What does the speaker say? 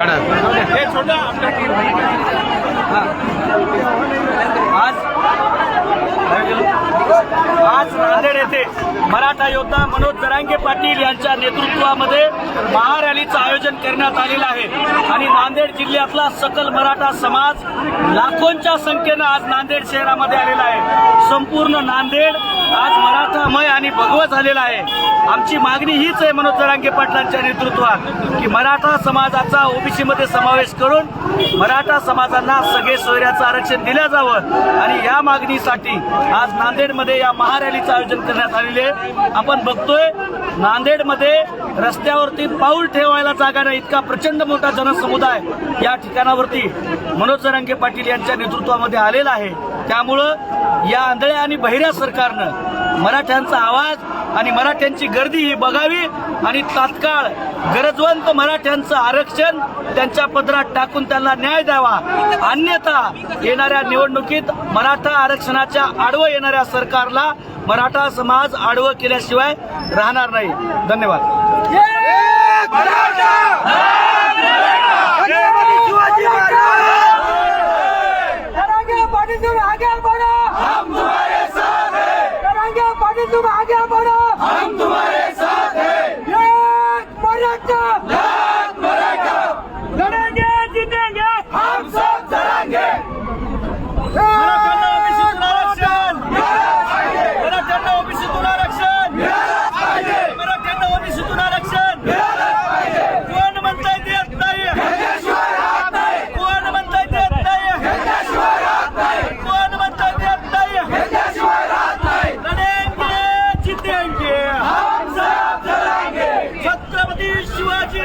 हे छोटा आज आज नांदेड येथे मराठा योद्धा मनोज जरांगे पाटील यांच्या नेतृत्वामध्ये महारॅलीचं आयोजन करण्यात आलेलं आहे. आणि नांदेड जिल्ह्यातला सकल मराठा समाज लाखोंच्या संख्येनं आज नांदेड शहरामध्ये आलेला आहे. संपूर्ण नांदेड आज मराठामय आणि भगवं झालेला आहे. आमची मागणी हीच आहे मनोज जरांगे पाटलांच्या नेतृत्वात की मराठा समाजाचा ओबीसी मध्ये समावेश करून मराठा समाजांना सगळे सोयऱ्याचं आरक्षण दिलं जावं. आणि या मागणीसाठी आज नांदेडमध्ये या महारॅलीचं आयोजन करण्यात आलेले आहे. आपण बघतोय नांदेडमध्ये रस्त्यावरती पाऊल ठेवायला जागा नाही इतका प्रचंड मोठा जनसमुदाय या ठिकाणावरती मनोज जरांगे पाटील यांच्या नेतृत्वामध्ये आलेला आहे. त्यामुळं या आंधळ्या आणि बहिऱ्या सरकारनं मराठ्यांचा आवाज आणि मराठ्यांची गर्दी ही बघावी आणि तात्काळ गरजवंत मराठ्यांचं आरक्षण त्यांच्या पदरात टाकून त्यांना न्याय द्यावा अन्यथा येणाऱ्या निवडणुकीत मराठा आरक्षणाच्या आडवं येणाऱ्या सरकारला मराठा समाज आडवं केल्याशिवाय राहणार नाही धन्यवाद करेंगे पार्टी तुम आगे बढ़ो हम तुम्हारे साथ हैं पार्टी तुम आगे बढ़ो हम तुम्हारे साथ हैं। एक